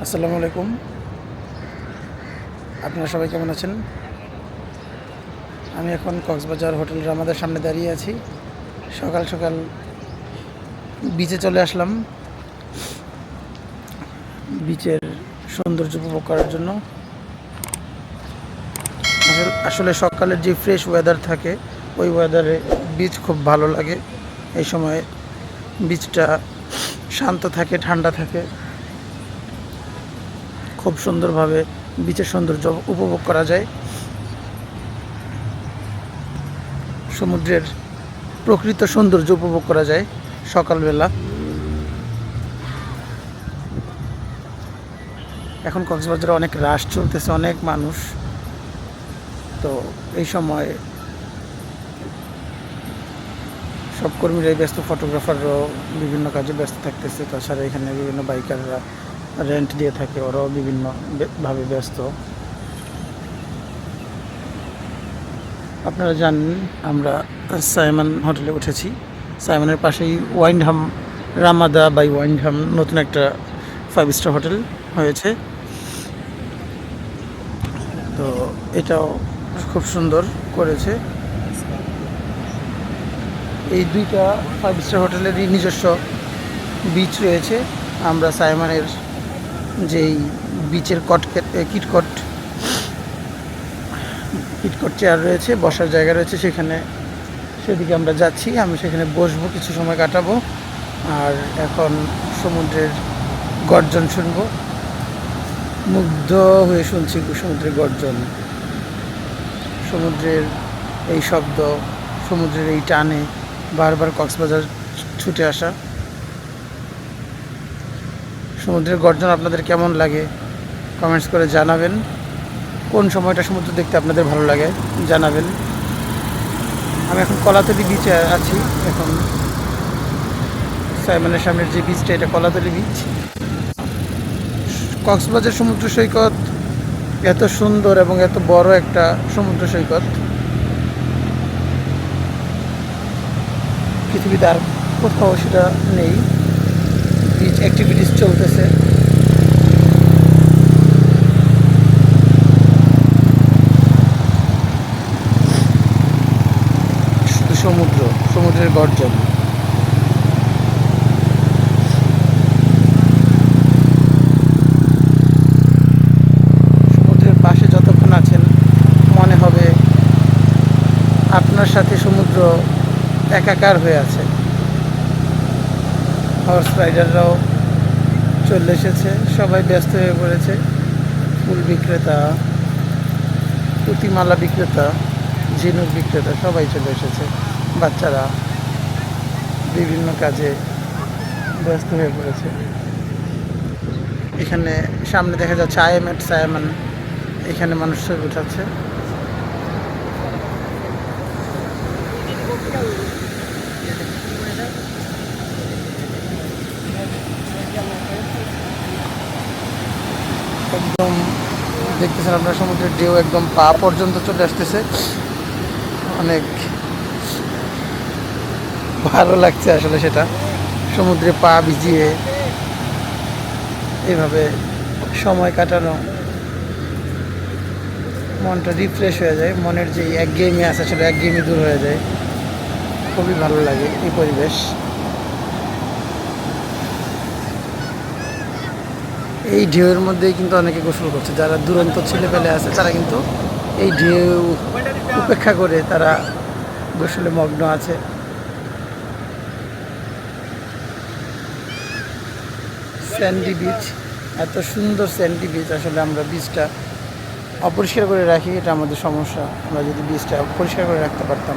আসসালামু আলাইকুম। আপনারা সবাই কেমন আছেন? আমি এখন কক্সবাজার হোটেল রামাদের সামনে দাঁড়িয়ে আছি। সকাল সকাল বিচে চলে আসলাম। বিচের সৌন্দর্য উপভোগ করার জন্য। আসলে- সকালের যে ফ্রেশ ওয়েদার থাকে, ওই ওয়েদারে বিচ খুব ভালো লাগে। এই সময় বিচটা শান্ত থাকে, ঠান্ডা থাকে। খুব সুন্দরভাবে বিচের সৌন্দর্য উপভোগ করা যায়। সমুদ্রের প্রকৃত সৌন্দর্য উপভোগ করা যায় সকালবেলা। এখন কক্সবাজারে অনেক রাশ চলতেছে, অনেক মানুষ। তো এই সময় সব কর্মীরাই ব্যস্ত ফটোগ্রাফাররাও বিভিন্ন কাজে ব্যস্ত থাকতেছে। তাছাড়া এখানে বিভিন্ন বাইকাররা রেন্ট দিয়ে থাকে, ওরাও বিভিন্ন বে- ভাবে ব্যস্ত। আপনারা জানেন, আমরা সাইমন হোটেলে উঠেছি। সাইমনের পাশেই ওয়াইনহাম, রামাদা বাই ওয়াইনহাম নতুন একটা ফাইভ স্টার হোটেল হয়েছে। তো এটাও খুব সুন্দর করেছে। এই দুইটা ফাইভ স্টার হোটেলেরই নিজস্ব বিচ রয়েছে। আমরা সাইমনের যেই বিচের কট কিটকট কিটকট চেয়ার রয়েছে, বসার জায়গা রয়েছে সেখানে। সেদিকে আমরা যাচ্ছি, আমি সেখানে বসবো, কিছু সময় কাটাবো। আর এখন সমুদ্রের গর্জন শুনব। মুগ্ধ হয়ে শুনছি সমুদ্রের গর্জন। সমুদ্রের এই শব্দ, সমুদ্রের এই টানে বারবার কক্সবাজার ছুটে আসা। সমুদ্রের গর্জন আপনাদের কেমন লাগে? কমেন্টস করে জানাবেন। কোন সময়টা সমুদ্র দেখতে আপনাদের ভালো লাগে, জানাবেন। আমি এখন কলাতলি বিচে আছি, এখন সাইমনের সামনের যে বিচটা এটা কলাতলি বিচ কক্সবাজার সমুদ্র সৈকত এত সুন্দর এবং এত বড় একটা সমুদ্র সৈকত। পৃথিবীতে আর কোথাও সেটা নেই। অ্যাক্টিভিটিস চলতেছে। শুধু সমুদ্র সমুদ্রের গর্জন। আপনার সাথে সমুদ্র একাকার হয়ে আছে। হর্স রাইডাররাও চলে এসেছে, সবাই ব্যস্ত হয়ে পড়েছে। ফুল বিক্রেতা, পুঁতিমালা বিক্রেতা, ঝিনুক বিক্রেতা, সবাই চলে এসেছে। বাচ্চারা বিভিন্ন কাজে ব্যস্ত হয়ে পড়েছে। এখানে সামনে দেখা যাচ্ছে আইএমএট সায়ামান এখানে মানুষ ছবি উঠাচ্ছে একদম দেখতেছেন আপনার, সমুদ্রের ঢেউ একদম পা পর্যন্ত চলে আসতেছে। অনেক ভালো লাগছে আসলে সেটা। সমুদ্রে পা ভিজিয়ে এভাবে সময় কাটানো। মনটা রিফ্রেশ হয়ে যায়, মনের যে একঘেয়েমি আছে, সেটা একঘেয়েমি দূর হয়ে যায়। খুবই ভালো লাগে এই পরিবেশ। এই ঢেউয়ের মধ্যেই কিন্তু অনেকে গোসল করছে। যারা দুরন্ত ছেলে পেলে আছে, তারা কিন্তু এই ঢেউ উপেক্ষা করে তারা গোসলে মগ্ন আছে। স্যান্ডি বিচ, এত সুন্দর স্যান্ডি বিচ। আসলে আমরা বিচটা অপরিষ্কার করে রাখি, এটা আমাদের সমস্যা। আমরা যদি বিচটা পরিষ্কার করে রাখতে পারতাম,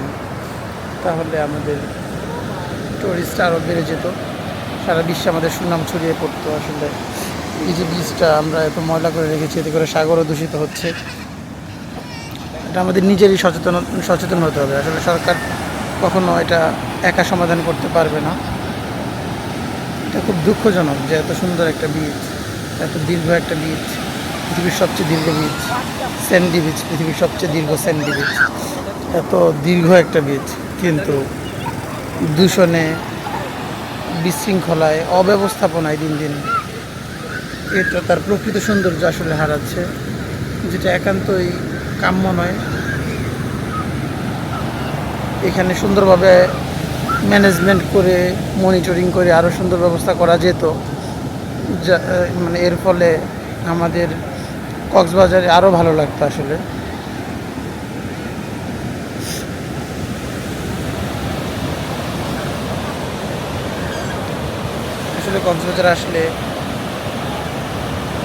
তাহলে আমাদের টুরিস্ট আরও বেড়ে যেত। সারা বিশ্বে আমাদের সুনাম ছড়িয়ে পড়তো আসলে। এই যে বীজটা আমরা এত ময়লা করে রেখেছি, এতে করে সাগরও দূষিত হচ্ছে। এটা আমাদের নিজেরই সচেতন সচেতন হতে হবে। আসলে সরকার কখনো এটা একা সমাধান করতে পারবে না। এটা খুব দুঃখজনক যে এত সুন্দর একটা বীজ, এত দীর্ঘ একটা বীজ, পৃথিবীর সবচেয়ে দীর্ঘ বীজ স্যান্ডি বীজ, পৃথিবীর সবচেয়ে দীর্ঘ স্যান্ডি বীজ। এত দীর্ঘ একটা বীজ, কিন্তু দূষণে, বিশৃঙ্খলায়, অব্যবস্থাপনায় দিন দিন এটা তার প্রকৃত সৌন্দর্য আসলে হারাচ্ছে, যেটা একান্তই কাম্য নয়। এখানে সুন্দরভাবে ম্যানেজমেন্ট করে মনিটরিং করে আরও সুন্দর ব্যবস্থা করা যেত। যা মানে এর ফলে আমাদের কক্সবাজারে আরও ভালো লাগতো আসলে। আসলে কক্সবাজার আসলে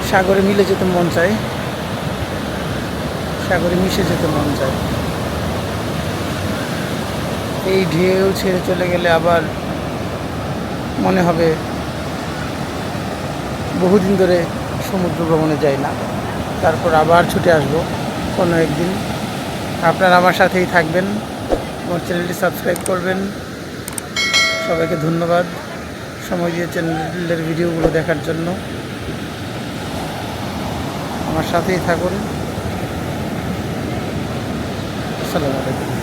সাগরে মিলে যেতে মন চায়। সাগরে মিশে যেতে মন চায়। এই ঢেউ ছেড়ে চলে গেলে আবার মনে হবে বহুদিন ধরে সমুদ্র ভ্রমণে যাই না। তারপর আবার ছুটে আসব কোনো একদিন। আপনারা আমার সাথেই থাকবেন। আমার চ্যানেলটি সাবস্ক্রাইব করবেন। সবাইকে ধন্যবাদ। সময় দিয়ে চ্যানেলের ভিডিওগুলো দেখার জন্য। আমার সাথেই থাকুন। আসসালামু আলাইকুম।